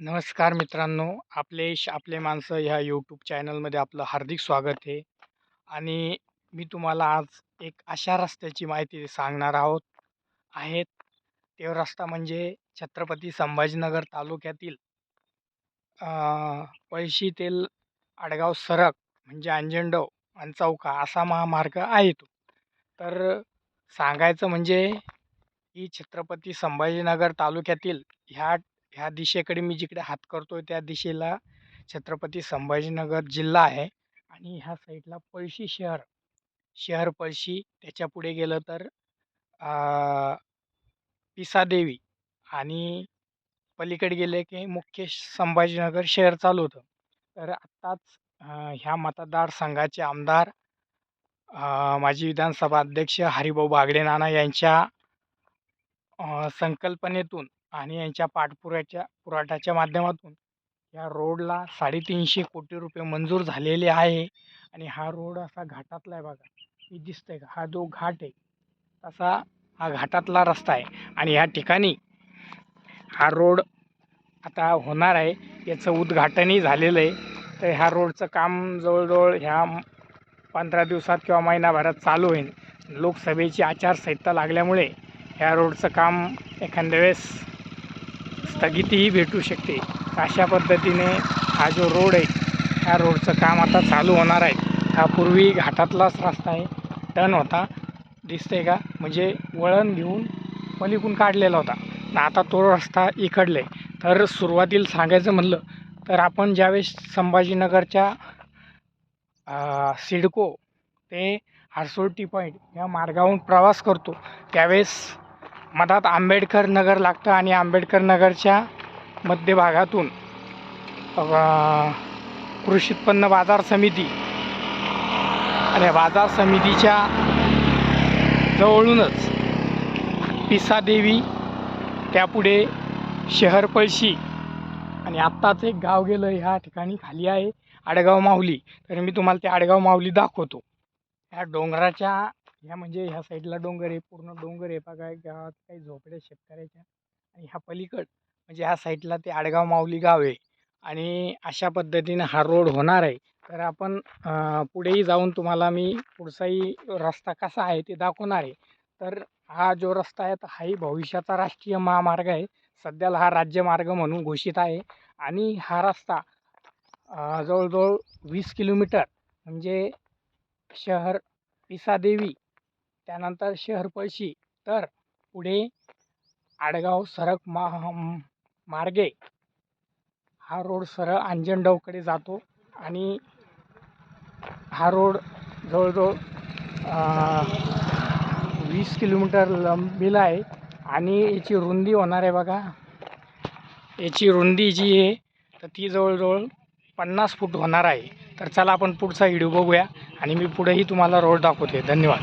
नमस्कार मित्रांनो. आपले श आपले माणसं ह्या यूट्यूब चॅनलमध्ये आपलं हार्दिक स्वागत आहे. आणि मी तुम्हाला आज एक अशा रस्त्याची माहिती सांगणार आहोत. आहेत. ते रस्ता म्हणजे छत्रपती संभाजीनगर तालुक्यातील अं, पळशी तेल आडगाव सरक म्हणजे अंजनडव आणि चौका असा महामार्ग आहे तो. तर सांगायचं म्हणजे की छत्रपती संभाजीनगर तालुक्यातील ह्या ह्या दिशेकडे मी जिकडे हात करतो त्या दिशेला छत्रपती संभाजीनगर जिल्हा आहे आणि ह्या साईडला पळशी शहर. शहर पळशी त्याच्या पुढे गेलं तर पिसादेवी आणि पलीकडे गेले की मुख्य संभाजीनगर शहर चालू होतं. तर आत्ताच ह्या मतदारसंघाचे आमदार माजी विधानसभा अध्यक्ष हरिभाऊ बागडे नाना यांच्या संकल्पनेतून आणि यांच्या पाठपुराच्या पुराठाच्या माध्यमातून या रोडला साडेतीनशे कोटी रुपये मंजूर झालेले आहे. आणि हा रोड असा घाटातला आहे बघा. हे दिसतंय का? हा जो घाट आहे तसा हा घाटातला रस्ता आहे. आणि ह्या ठिकाणी हा रोड आता होणार आहे. याचं उद्घाटनही झालेलं आहे. तर ह्या रोडचं काम जवळजवळ ह्या पंधरा दिवसात किंवा महिनाभरात चालू होईल. लोकसभेची आचारसंहिता लागल्यामुळे ह्या रोडचं काम एखाद्या वेळेस स्थगितीही भेटू शकते. अशा पद्धतीने हा जो रोड आहे ह्या रोडचं काम आता चालू होणार आहे. हा पूर्वी घाटातलाच रस्ता आहे. टर्न होता. दिसतंय का? म्हणजे वळण घेऊन पलीकून काढलेला होता. ना आता तो रस्ता इकडला. आहे तर सुरुवातीला सांगायचं म्हणलं तर आपण ज्यावेळेस संभाजीनगरच्या सिडको ते हारसोळ पॉईंट या मार्गावरून प्रवास करतो त्यावेळेस मधात आंबेडकर नगर लागतं आणि आंबेडकर नगरच्या मध्यभागातून कृषी उत्पन्न बाजार समिती आणि बाजार समितीच्या जवळूनच पिसादेवी त्यापुढे शहर पळशी आणि आत्ताच एक गाव गेलं ह्या ठिकाणी खाली आहे आडगाव माऊली. तर मी तुम्हाला ते आडगाव माऊली दाखवतो. ह्या डोंगराच्या ह्या म्हणजे ह्या साईडला डोंगर आहे पूर्ण डोंगर आहे बघा गावात काही झोपड्या शेतकऱ्याच्या. आणि ह्या पलीकड म्हणजे ह्या साईडला ते आडगाव माऊली गाव आहे. आणि अशा पद्धतीनं हा रोड होणार आहे. तर आपण पुढेही जाऊन तुम्हाला मी पुढचाही रस्ता कसा आहे ते दाखवणार आहे. तर हा जो रस्ता आहे तर हाही भविष्याचा राष्ट्रीय महामार्ग आहे. सध्याला हा राज्यमार्ग म्हणून घोषित आहे. आणि हा रस्ता जवळजवळ वीस किलोमीटर म्हणजे शहर पिसादेवी त्यानंतर शहरपळशी तर पुढे आडगाव सरक मा मार्गे. हा रोड सरळ अंजनडवकडे जातो आणि हा रोड जवळजवळ वीस किलोमीटर लंबीला आहे आणि याची रुंदी होणार आहे बघा. याची रुंदी जी आहे तर ती जवळजवळ पन्नास फूट होणार आहे. तर चला आपण पुढचा व्हिडिओ बघूया आणि मी पुढेही तुम्हाला रोड दाखवते धन्यवाद.